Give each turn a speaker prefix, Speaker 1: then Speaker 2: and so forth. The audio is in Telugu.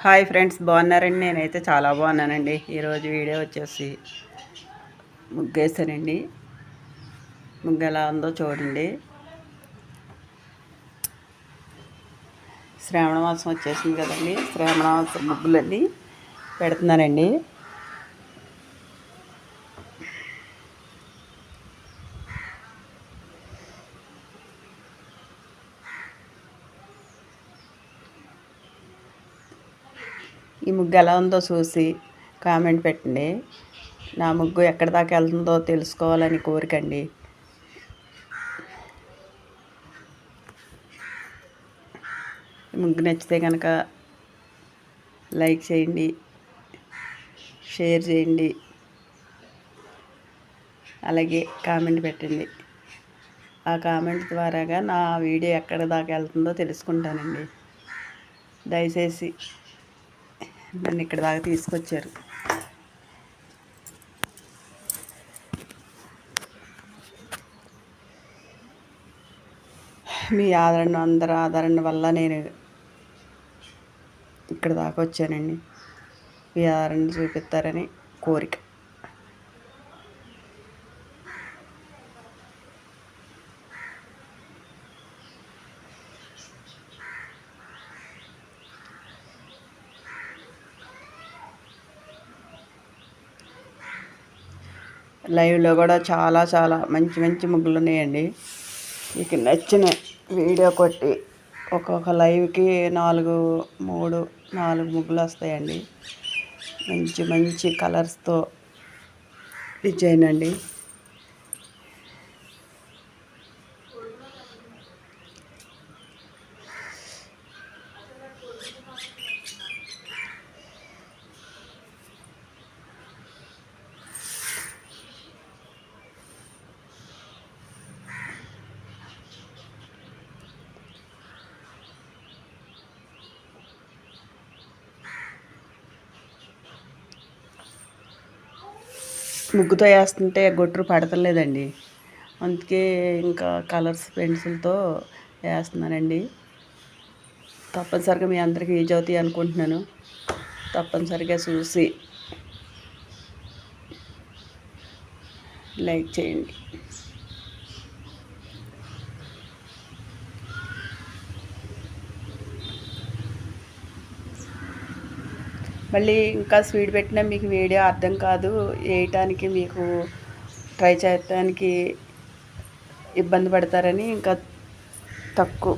Speaker 1: హాయ్ ఫ్రెండ్స్ బాగున్నారండి? నేనైతే చాలా బాగున్నానండి. ఈరోజు వీడియో వచ్చేసి ముగ్గేసానండి. ముగ్గు ఎలా ఉందో చూడండి. శ్రావణ మాసం వచ్చేసింది కదండి. శ్రావణ మాసం ముగ్గులన్నీ పెడుతున్నానండి. ఈ ముగ్గు ఎలా ఉందో చూసి కామెంట్ పెట్టండి. నా ముగ్గు ఎక్కడి దాకా వెళ్తుందో తెలుసుకోవాలని కోరికండి. ఈ ముగ్గు నచ్చితే కనుక లైక్ చేయండి షేర్ చేయండి అలాగే కామెంట్ పెట్టండి. ఆ కామెంట్ ద్వారాగా నా వీడియో ఎక్కడ దాకా వెళ్తుందో తెలుసుకుంటానండి. దయచేసి నన్ను ఇక్కడ దాకా తీసుకొచ్చారు. మీ ఆదరణ అందరి ఆదరణ వల్ల నేను ఇక్కడ దాకా వచ్చానండి. మీ ఆదరణ చూపిస్తారని కోరిక. లైవ్లో కూడా చాలా చాలా మంచి మంచి ముగ్గులు ఉన్నాయండి. మీకు నచ్చిన వీడియో కొట్టి ఒక్కొక్క లైవ్కి నాలుగు మూడు నాలుగు ముగ్గులు వస్తాయండి. మంచి మంచి కలర్స్తో డిజైన్ అండి. ముగ్గుతో వేస్తుంటే గొట్టురు పడతలేదండి. అందుకే ఇంకా కలర్స్ పెన్సిల్తో వేస్తున్నానండి. తప్పనిసరిగా మీ అందరికీ యూజ్ అవుతాయి అనుకుంటున్నాను. తప్పనిసరిగా చూసి లైక్ చేయండి. మళ్ళీ ఇంకా స్పీడ్ పెట్టినా మీకు వీడియో అర్థం కాదు. వేయటానికి మీకు ట్రై చేయటానికి ఇబ్బంది పడతారని ఇంకా తక్కువ.